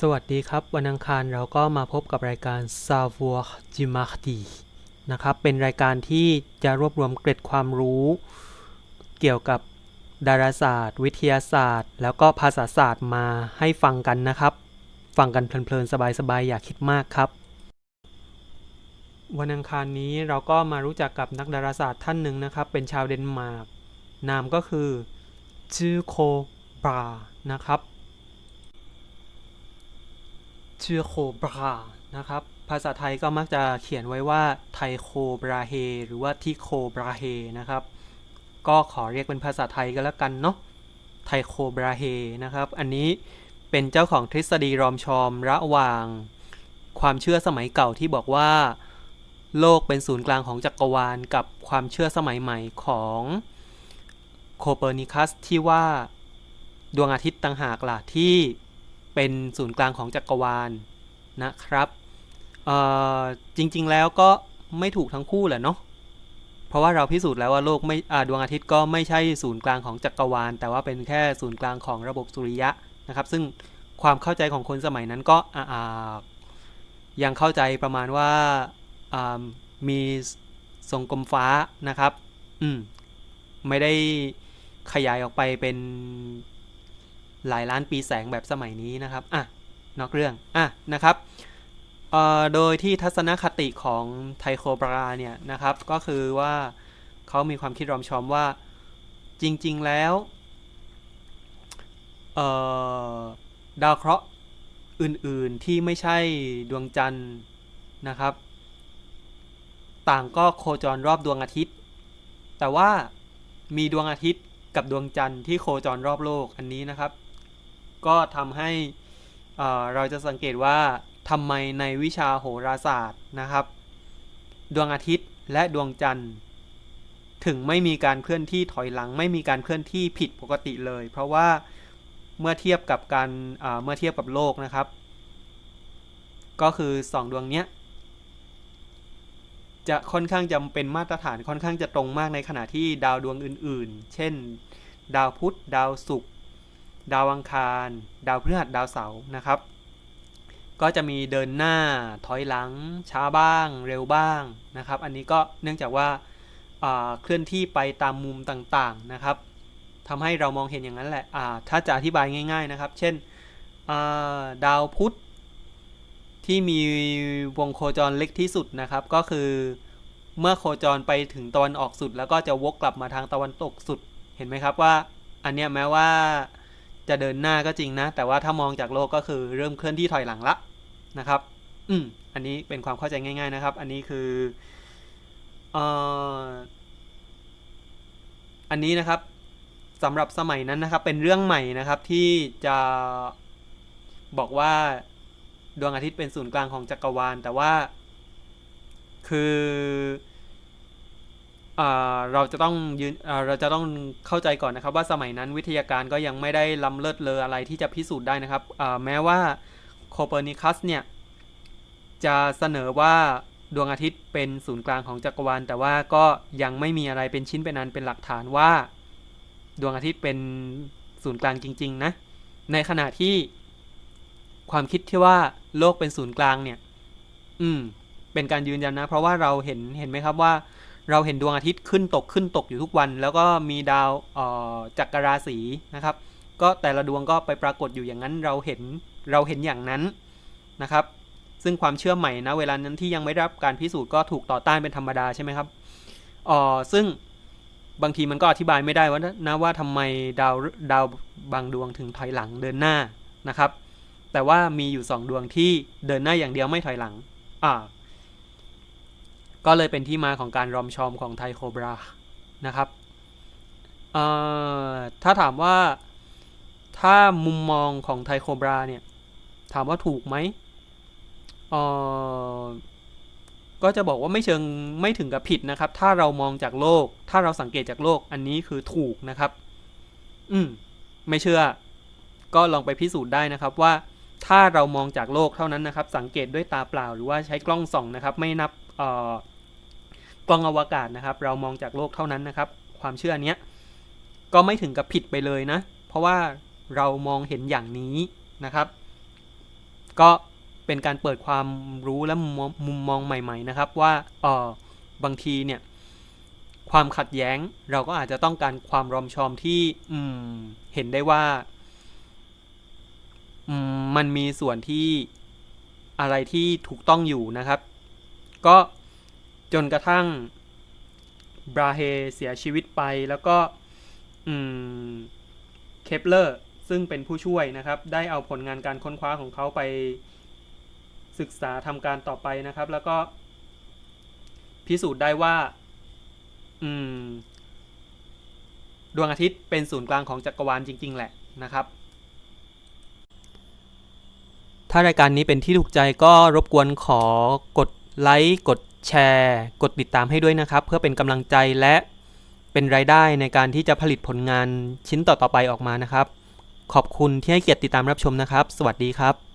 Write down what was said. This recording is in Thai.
สวัสดีครับ วันอังคารเราก็มาพบกับรายการ Savoir d i m a r d i นะครับเป็นรายการที่จะรวบรวมเกร็ดความรู้ เกี่ยวกับดาราศาสตร์ วิทยาศาสตร์ แล้วก็ภาษาศาสตร์มาให้ฟังกันนะครับ ฟังกันเพลินๆ สบายๆ อย่าคิดมากครับ วันอังคารนี้เราก็มารู้จักกับนักดาราศาสตร์ท่านหนึ่งนะครับ เป็นชาวเดนมาร์กนามก็คือจือโคบรานะครับ ชื่อโคบรานะครับ ภาษาไทยก็มักจะเขียนไว้ว่าไทโคบราเฮหรือว่าทิโคบราเฮนะครับ ก็ขอเรียกเป็นภาษาไทยก็แล้วกันเนาะไทโคบราเฮนะครับ อันนี้เป็นเจ้าของทฤษฎีรอมชอมระหว่าง ความเชื่อสมัยเก่าที่บอกว่า โลกเป็นศูนย์กลางของจักรวาล กับความเชื่อสมัยใหม่ของโคเปอร์นิคัสที่ว่าดวงอาทิตย์ต่างหากล่ะที่ เป็นศูนย์กลางของจักรวาลนะครับจริงๆแล้วก็ไม่ถูกทั้งคู่แหละเนาะเพราะว่าเราพิสูจน์แล้วว่าโลกไม่ดวงอาทิตย์ก็ไม่ใช่ศูนย์กลางของจักรวาล แต่ว่าเป็นแค่ศูนย์กลางของระบบสุริยะนะครับ ซึ่งความเข้าใจของคนสมัยนั้นก็ยังเข้าใจประมาณว่าอ่ามีทรงกลมฟ้านะครับ อืม ไม่ได้ขยายออกไปเป็น หลายล้านปีแสงแบบสมัยนี้นะครับอะนอกเรื่องอะนะครับโดยที่ทัศนคติของไทโคบราเนี่ยนะครับก็คือว่าเขามีความคิดรอมชอมว่าจริง ๆ แล้วดาวเคราะห์อื่นๆที่ไม่ใช่ดวงจันทร์นะครับ ต่างก็โคจรรอบดวงอาทิตย์ แต่ว่ามีดวงอาทิตย์กับดวงจันทร์ที่โคจรรอบโลกอันนี้นะครับ ก็ทำให้เอ่อเราจะสังเกตว่าทำไมในวิชาโหราศาสตร์นะครับ ดวงอาทิตย์และดวงจันทร์ ถึงไม่มีการเคลื่อนที่ถอยหลัง ไม่มีการเคลื่อนที่ผิดปกติเลย เพราะว่าเมื่อเทียบกับการอ่าเมื่อเทียบกับโลกนะครับ ก็คือสองดวงเนี้ยจะค่อนข้างจะเป็นมาตรฐานค่อนข้างจะตรงมากในขณะที่ดาวดวงอื่น ๆ เช่น ดาวพุธดาวศุกร์ ดาวอังคาร ดาวพฤหัสดาวเสาร์นะครับ ก็จะมีเดินหน้าถอยหลัง ช้าบ้าง เร็วบ้างนะครับ อันนี้ก็เนื่องจากว่าอ่าเคลื่อนที่ไปตามมุมต่างๆนะครับทำให้เรามองเห็นอย่างนั้นแหละถ้าจะอธิบายง่าย ๆนะครับ เช่นาดาวพุธที่มีวงโคจรเล็กที่สุดนะครับ ก็คือเมื่อโคจรไปถึงตะวันออกสุด แล้วก็จะวกกลับมาทางตะวันตกสุดเห็นไหมครับว่า อันเนี้ยแม้ว่า จะเดินหน้าก็จริงนะ แต่ว่าถ้ามองจากโลกก็คือเริ่มเคลื่อนที่ถอยหลังละนะครับ อืม อันนี้เป็นความเข้าใจง่าย ๆนะครับ อันนี้คือเอ่ออันนี้นะครับสำหรับสมัยนั้นนะครับ เป็นเรื่องใหม่นะครับที่จะบอกว่าดวงอาทิตย์เป็นศูนย์กลางของจักรวาล แต่ว่าคือ เราจะต้องยืนเราจะต้องเข้าใจก่อนนะครับ ว่าสมัยนั้นวิทยาการก็ยังไม่ได้ล้ำเลิศเลออะไรที่จะพิสูจน์ได้นะครับแม้ว่าโคเปอร์นิคัสเนี่ยจะเสนอว่าดวงอาทิตย์เป็นศูนย์กลางของจักรวาล แต่ว่าก็ยังไม่มีอะไรเป็นชิ้นเป็นอันเป็นหลักฐานว่า ดวงอาทิตย์เป็นศูนย์กลางจริง ๆ นะ ในขณะที่ความคิดที่ว่าโลกเป็นศูนย์กลางเนี่ย อืม เป็นการยืนยันนะ เพราะว่าเราเห็นเห็นไหมครับว่า เราเห็นดวงอาทิตย์ขึ้นตกขึ้นตกอยู่ทุกวัน แล้วก็มีดาวจักรราศีนะครับ ก็แต่ละดวงก็ไปปรากฏอยู่อย่างนั้นเราเห็นเราเห็นอย่างนั้นนะครับ ซึ่งความเชื่อใหม่นะเวลานั้นที่ยังไม่รับการพิสูจน์ก็ถูกต่อต้านเป็นธรรมดาใช่ไหมครับอ่อซึ่งบางทีมันก็อธิบายไม่ได้ว่านะว่าทำไมดาวดาวบางดวงถึงถอยหลังเดินหน้านะครับ แต่ว่ามีอยู่สองดวงที่เดินหน้าอย่างเดียวไม่ถอยหลังอ่า ก็เลยเป็นที่มาของการรอมชอมของไทโคบรานะครับเอ่อถ้าถามว่าถ้ามุมมองของไทโคบราเนี่ย ถามว่าถูกไหมเอ่อก็จะบอกว่าไม่เชิงไม่ถึงกับผิดนะครับ ถ้าเรามองจากโลก ถ้าเราสังเกตจากโลกอันนี้คือถูกนะครับ อืมไม่เชื่อ ก็ลองไปพิสูจน์ได้นะครับว่าถ้าเรามองจากโลกเท่านั้นนะครับ สังเกตด้วยตาเปล่า หรือว่าใช้กล้องส่องนะครับ ไม่นับเอ่อ กล้องอวกาศนะครับ เรามองจากโลกเท่านั้นนะครับ ความเชื่อเนี้ยก็ไม่ถึงกับผิดไปเลยนะ เพราะว่าเรามองเห็นอย่างนี้นะครับ ก็เป็นการเปิดความรู้และมุมมองใหม่ๆนะครับ ว่าเออบางทีเนี่ยความขัดแย้งเราก็อาจจะต้องการความรอมชอมที่อืมเห็นได้ว่าอืมมันมีส่วนที่อะไรที่ถูกต้องอยู่นะครับ ก็ จนกระทั่งบราเฮเสียชีวิตไปแล้วก็เคปเลอร์ซึ่งเป็นผู้ช่วยนะครับ ได้เอาผลงานการค้นคว้าของเขาไปศึกษาทำการต่อไปนะครับ แล้วก็พิสูจน์ได้ว่าดวงอาทิตย์เป็นศูนย์กลางของจักรวาลจริง ๆ แหละนะครับ ถ้ารายการนี้เป็นที่ถูกใจก็รบกวนขอกดไลค์กด แชร์ กดติดตามให้ด้วยนะครับ เพื่อเป็นกำลังใจและเป็นรายได้ในการที่จะผลิตผลงานชิ้นต่อๆไปออกมานะครับ ขอบคุณที่ให้เกียรติติดตามรับชมนะครับ สวัสดีครับ